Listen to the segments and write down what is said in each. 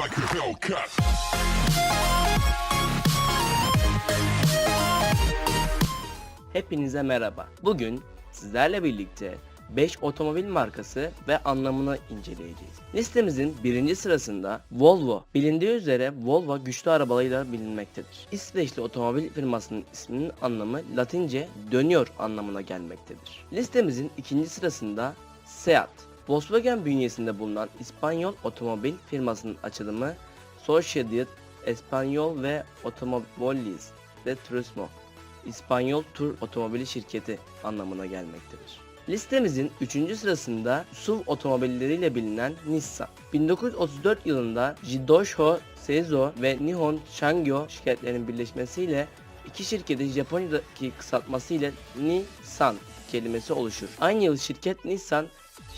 like a Hellcat. Hepinize merhaba. Bugün sizlerle birlikte 5 otomobil markası ve anlamını inceleyeceğiz. Listemizin birinci sırasında Volvo. Bilindiği üzere Volvo güçlü arabalarıyla bilinmektedir. İsveçli otomobil firmasının isminin anlamı Latince dönüyor anlamına gelmektedir. Listemizin ikinci sırasında Seat. Volkswagen bünyesinde bulunan İspanyol otomobil firmasının açılımı Sociedad Español ve Automobiles de Turismo İspanyol tur otomobili şirketi anlamına gelmektedir. Listemizin 3. sırasında SUV otomobilleriyle bilinen Nissan. 1934 yılında Jidosho Seizo ve Nihon Shangyo şirketlerinin birleşmesiyle iki şirketin Japonya'daki kısaltması ile Nissan kelimesi oluşur. Aynı yıl şirket Nissan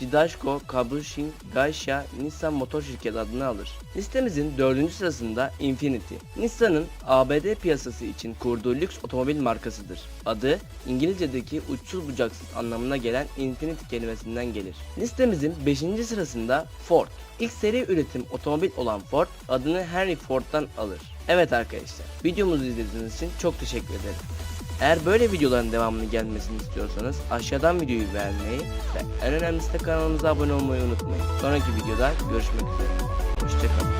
Jidashko Kabushin Gaisha Nissan Motor Şirketi adını alır. Listemizin 4. sırasında Infiniti. Nissan'ın ABD piyasası için kurduğu lüks otomobil markasıdır. Adı İngilizce'deki uçsuz bucaksız anlamına gelen Infiniti kelimesinden gelir. Listemizin 5. sırasında Ford. İlk seri üretim otomobil olan Ford adını Henry Ford'dan alır. Evet arkadaşlar videomuzu izlediğiniz için çok teşekkür ederim. Eğer böyle videoların devamını gelmesini istiyorsanız aşağıdan videoyu beğenmeyi ve en önemlisi de kanalımıza abone olmayı unutmayın. Sonraki videoda görüşmek üzere. Hoşçakalın.